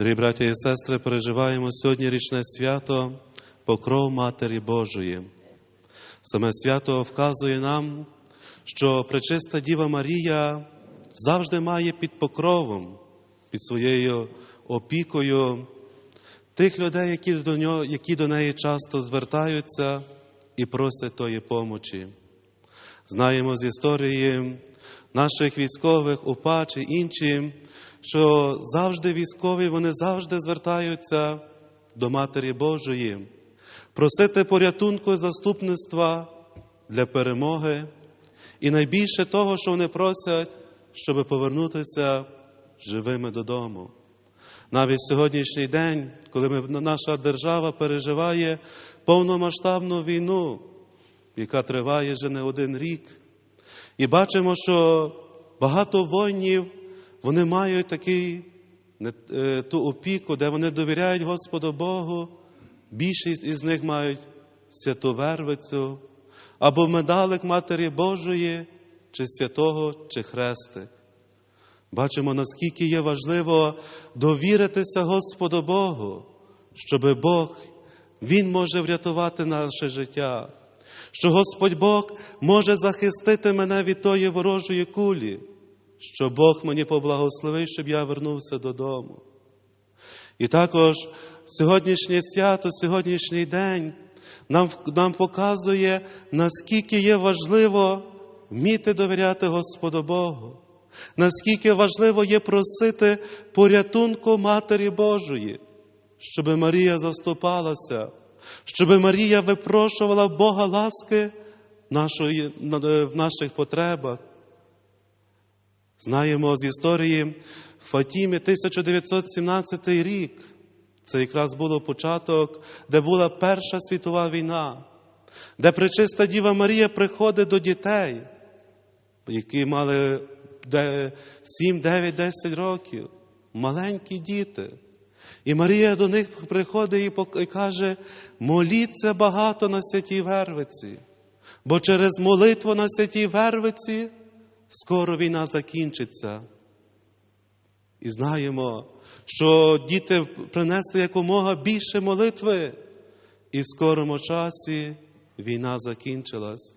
Дорогі браті і сестри, переживаємо сьогодні річне свято Покров Матері Божої. Саме свято вказує нам, що пречиста Діва Марія завжди має під покровом, під своєю опікою тих людей, які до, нього, які до неї часто звертаються і просять тої помочі. Знаємо з історії наших військових УПА чи інші, що завжди військові вони завжди звертаються до Матері Божої, просити порятунку і заступництва для перемоги, і найбільше того, що вони просять, щоб повернутися живими додому. Навіть сьогоднішній день, коли ми, наша держава переживає повномасштабну війну, яка триває вже не один рік, і бачимо, що багато воїнів вони мають такий, е, ту опіку, де вони довіряють Господу Богу. Більшість із них мають святу Вервицю або медалик Матері Божої, чи святого, чи хрестик. Бачимо, наскільки є важливо довіритися Господу Богу, щоб Бог, Він може врятувати наше життя, що Господь Бог може захистити мене від тої ворожої кулі, що Бог мені поблагословив, щоб я вернувся додому. І також сьогоднішнє свято, сьогоднішній день нам, нам показує, наскільки є важливо вміти довіряти Господу Богу, наскільки важливо є просити порятунку Матері Божої, щоб Марія заступалася, щоб Марія випрошувала Бога ласки нашої, в наших потребах. Знаємо з історії Фатімі 1917 рік. Це якраз було початок, де була Перша світова війна, де пречиста Діва Марія приходить до дітей, які мали 7, 9, 10 років, маленькі діти. І Марія до них приходить і каже: моліться багато на святій Вервиці, бо через молитву на святій Вервиці скоро війна закінчиться. І знаємо, що діти принесли якомога більше молитви, і в скорому часі війна закінчилась.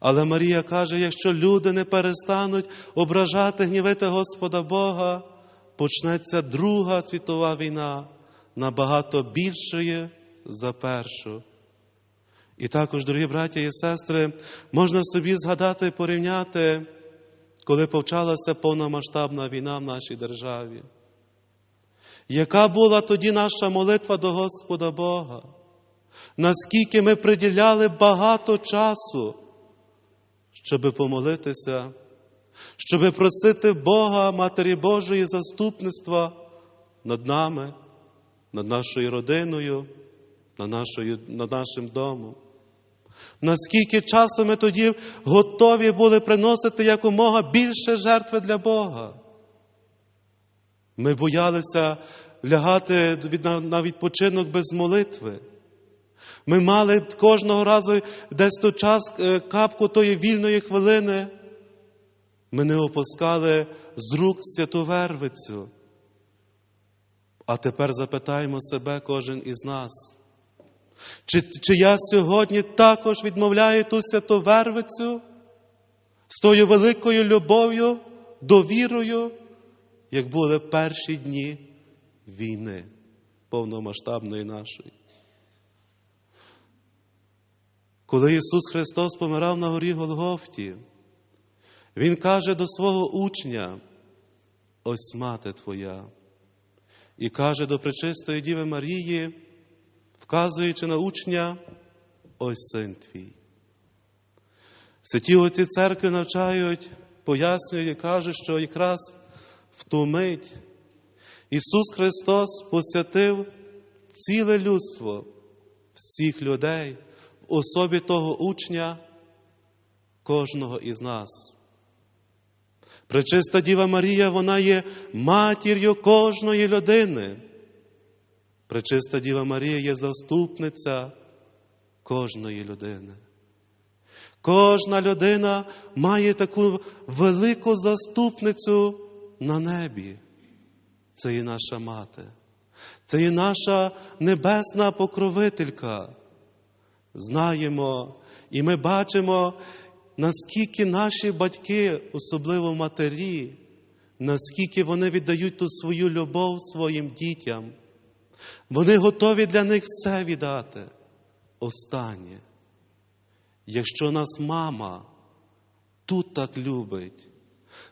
Але Марія каже: якщо люди не перестануть ображати, гнівити Господа Бога, почнеться Друга світова війна, набагато більшою за першу. І також, дорогі браті і сестри, можна собі згадати і порівняти, коли почалася повномасштабна війна в нашій державі. Яка була тоді наша молитва до Господа Бога? Наскільки ми приділяли багато часу, щоб помолитися, щоб просити Бога, Матері Божої заступництва над нами, над нашою родиною, над, нашою, над нашим домом. Наскільки часу ми тоді готові були приносити якомога більше жертви для Бога? Ми боялися лягати на відпочинок без молитви. Ми мали кожного разу десь то час капку тої вільної хвилини. Ми не опускали з рук святу Вервицю. А тепер запитаємо себе кожен із нас. Чи, чи я сьогодні також відмовляю ту святу Вервицю з тою великою любов'ю, довірою, як були перші дні війни повномасштабної нашої? Коли Ісус Христос помирав на горі Голгофті, Він каже до свого учня, ось мати Твоя, і каже до пречистої Діви Марії, вказуючи на учня, ось син твій. Святі отці церкви навчають, пояснюють і кажуть, що якраз в Ісус Христос посвятив ціле людство всіх людей в особі того учня, кожного із нас. Пречиста Діва Марія, вона є матір'ю кожної людини. Пречиста Діва Марія є заступниця кожної людини. Кожна людина має таку велику заступницю на небі. Це і наша мати. Це є наша небесна покровителька. Знаємо, і ми бачимо, наскільки наші батьки, особливо матері, наскільки вони віддають ту свою любов своїм дітям. Вони готові для них все віддати. Останнє. Якщо нас мама тут так любить,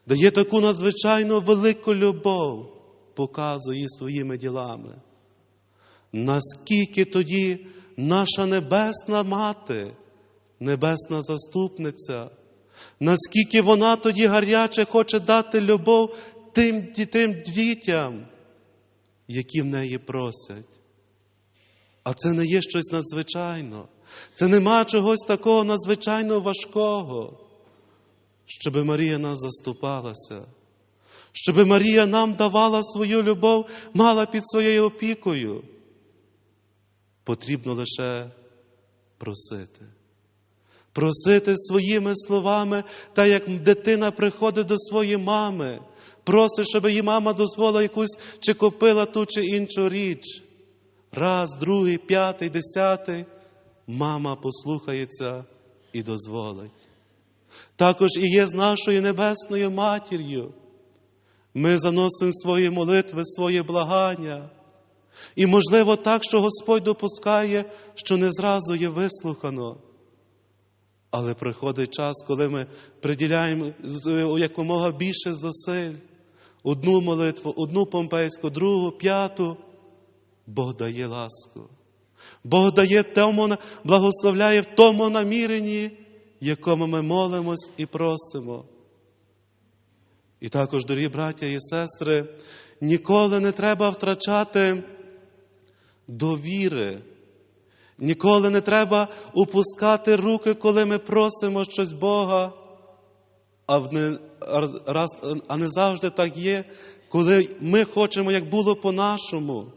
дає таку надзвичайно велику любов, показує своїми ділами, наскільки тоді наша небесна мати, небесна заступниця, наскільки вона тоді гаряче хоче дати любов тим, тим дітям, які в неї просять. А це не є щось надзвичайно. Це нема чогось такого надзвичайно важкого, щоб Марія нас заступалася, щоб Марія нам давала свою любов, мала під своєю опікою. Потрібно лише просити. Просити своїми словами, та як дитина приходить до своєї мами, просить, щоб її мама дозволила якусь чи купила ту чи іншу річ. Раз, другий, п'ятий, десятий, мама послухається і дозволить. Також і є з нашою небесною матір'ю. Ми заносимо свої молитви, своє благання. І, можливо, так, що Господь допускає, що не зразу є вислухано. Але приходить час, коли ми приділяємо якомога більше зусиль. Одну молитву, одну помпейську, другу, п'яту. Бог дає ласку. Бог дає тому, благословляє в тому наміренні, якому ми молимось і просимо. І також, дорогі браття і сестри, ніколи не треба втрачати довіри. Ніколи не треба опускати руки, коли ми просимо щось Бога, а не, раз, а не завжди так є, коли ми хочемо, як було по-нашому.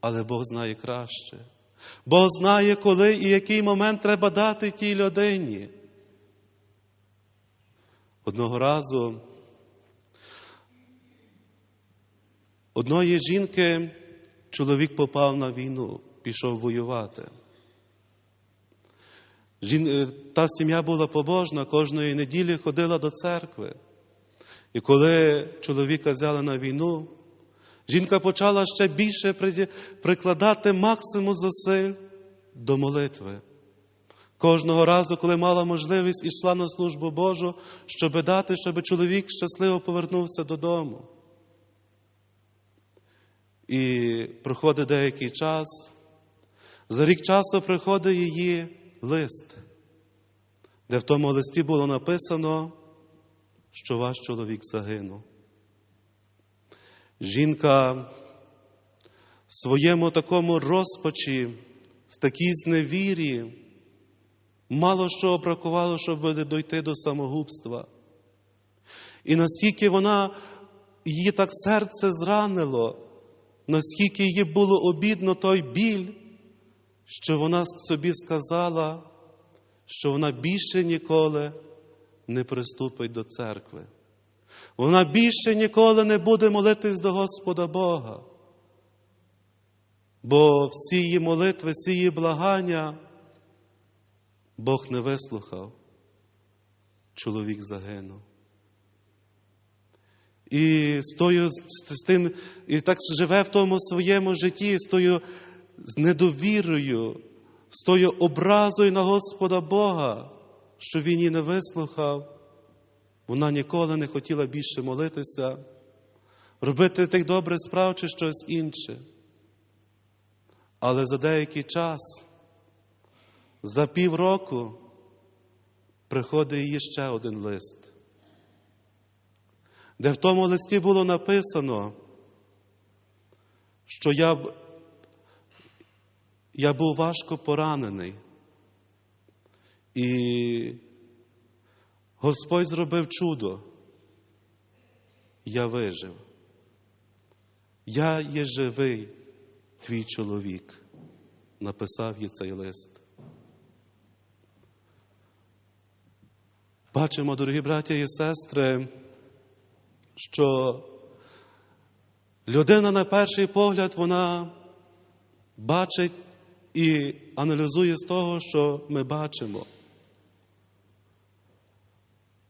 Але Бог знає краще. Бог знає, коли і який момент треба дати тій людині. Одного разу одної жінки чоловік попав на війну, пішов воювати. Жін... Та сім'я була побожна, кожної неділі ходила до церкви. І коли чоловіка взяли на війну, жінка почала ще більше прикладати максимум зусиль до молитви. Кожного разу, коли мала можливість, ішла на службу Божу, щоб дати, щоб чоловік щасливо повернувся додому. І проходить деякий час. За рік часу приходить її лист, де в тому листі було написано, що ваш чоловік загинув. Жінка в своєму такому розпачі, в такій зневірі, мало що бракувало, щоб дойти до самогубства. І наскільки вона, її так серце зранило, наскільки їй було обідно той біль, що вона собі сказала, що вона більше ніколи не приступить до церкви. Вона більше ніколи не буде молитись до Господа Бога. Бо всі її молитви, всі її благання Бог не вислухав. Чоловік загинув. І з тою, з тим, і так живе в тому своєму житті, з тою з недовірою, з тою образою на Господа Бога, що Він її не вислухав. Вона ніколи не хотіла більше молитися, робити тих добрих справ чи щось інше. Але за деякий час, за півроку, приходить її ще один лист, де в тому листі було написано, що я, я був важко поранений. І Господь зробив чудо. Я вижив. Я є живий, твій чоловік, написав їй цей лист. Бачимо, дорогі браті і сестри, що Людина на перший погляд вона бачить і аналізує з того, що ми бачимо.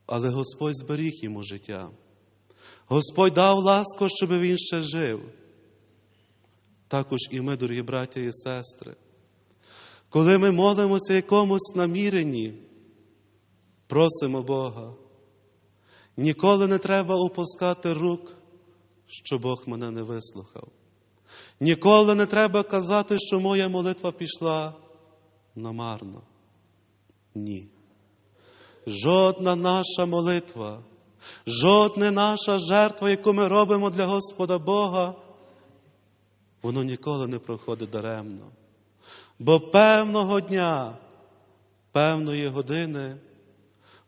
Але Господь зберіг йому життя. Господь дав ласку, щоб він ще жив. Також і ми, дорогі браття і сестри. Коли ми молимося якомусь наміренні, просимо Бога. Ніколи не треба опускати рук, що Бог мене не вислухав. Ніколи не треба казати, що моя молитва пішла намарно. Ні. Жодна наша молитва, жодна наша жертва, яку ми робимо для Господа Бога, воно ніколи не проходить даремно. Бо певного дня, певної години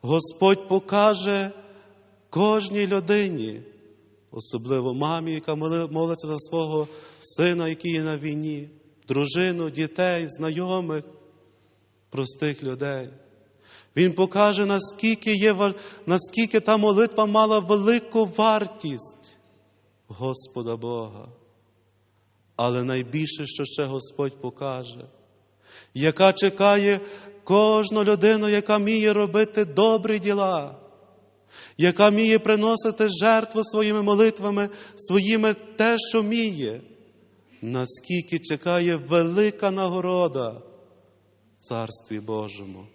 Господь покаже кожній людині, особливо мамі, яка моли- молиться за свого сина, який є на війні, дружину, дітей, знайомих, простих людей. Він покаже, наскільки, є, наскільки та молитва мала велику вартість Господа Бога. Але найбільше, що ще Господь покаже, яка чекає кожну людину, яка вміє робити добрі діла, яка вміє приносити жертву своїми молитвами, своїми те, що вміє, наскільки чекає велика нагорода в Царстві Божому.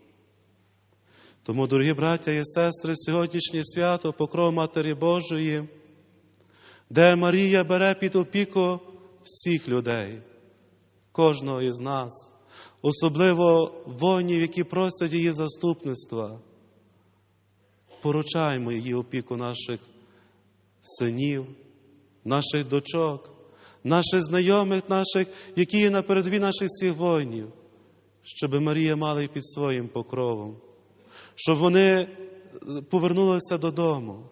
Тому, дорогі браття і сестри, сьогоднішнє свято Покров Матері Божої, де Марія бере під опіку всіх людей, кожного із нас, особливо воїнів, які просять її заступництва. Поручаємо її опіку наших синів, наших дочок, наших знайомих, наших, які є на передові наших всіх воїнів, щоб Марія мала їх під своїм покровом, щоб вони повернулися додому.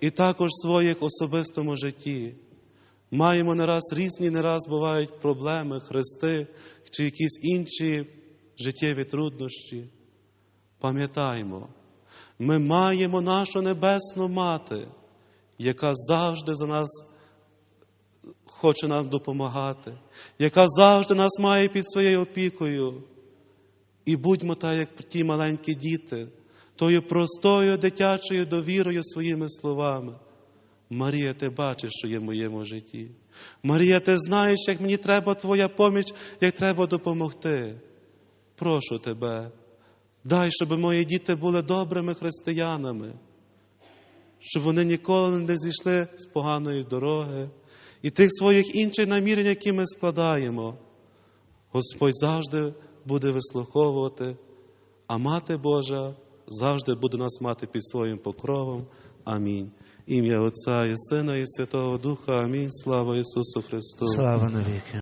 І також в своїх особистому житті. Маємо не раз різні, не раз бувають проблеми, хрести чи якісь інші життєві труднощі. Пам'ятаємо, ми маємо нашу небесну мати, яка завжди за нас хоче нам допомагати, яка завжди нас має під своєю опікою. І будьмо так, як ті маленькі діти, тою простою дитячою довірою своїми словами. Марія, ти бачиш, що є в моєму житті. Марія, ти знаєш, як мені треба твоя поміч, як треба допомогти. Прошу тебе, дай, щоб мої діти були добрими християнами, щоб вони ніколи не зійшли з поганої дороги і тих своїх інших намірень, які ми складаємо. Господь завжди буде вислуховувати, а Мати Божа завжди буде нас мати під своїм покровом. Амінь. Ім'я Отця і Сина, і Святого Духа. Амінь. Слава Ісусу Христу. Слава навіки.